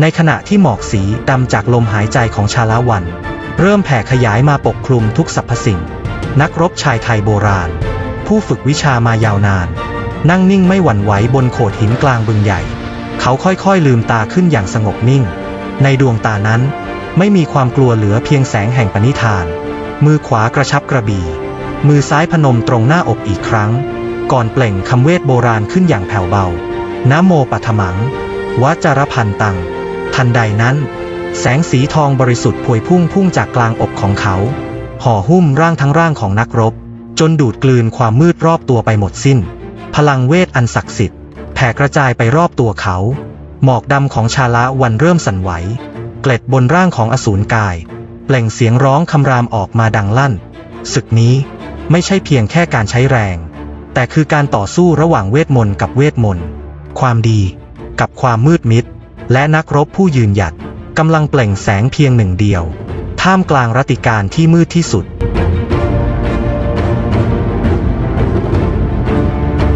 ในขณะที่หมอกสีดำจากลมหายใจของชาละวัน เริ่มแผ่ขยายมาปกคลุมทุกสรรพสิ่ง นักรบชายไทยโบราณ ผู้ฝึกวิชามายาวนาน นั่งนิ่งไม่หวั่นไหวบนโขดหินกลางบึงใหญ่ เขาค่อยๆลืมตาขึ้นอย่างสงบนิ่ง ในดวงตานั้น ไม่มีความกลัวเหลือเพียงแสงแห่งปณิธาน มือขวากระชับกระบี่ มือซ้ายพนมตรงหน้าอกอีกครั้ง ก่อนเปล่งคำเวทโบราณขึ้นอย่างแผ่วเบานะโมปัทมังวัจรพันตัง ทันใดนั้น แสงสีทองบริสุทธิ์พวยพุ่งพุ่งจากกลางอกของเขา ห่อหุ้มร่างทั้งร่างของนักรบ จนดูดกลืนความมืดรอบตัวไปหมดสิ้น พลังเวทอันศักดิ์สิทธิ์แผ่กระจายไปรอบตัวเขา หมอกดำของชาละวันเริ่มสั่นไหว เกล็ดบนร่างของอสูรกาย เปล่งเสียงร้องคำรามออกมาดังลั่น ศึกนี้ไม่ใช่เพียงแค่การใช้แรง แต่คือการต่อสู้ระหว่างเวทมนต์กับเวทมนต์ ความดีกับความมืดมิด และนักรบผู้ยืนหยัดกำลังเปล่งแสงเพียงหนึ่งเดียว ท่ามกลางรัติการที่มืดที่สุด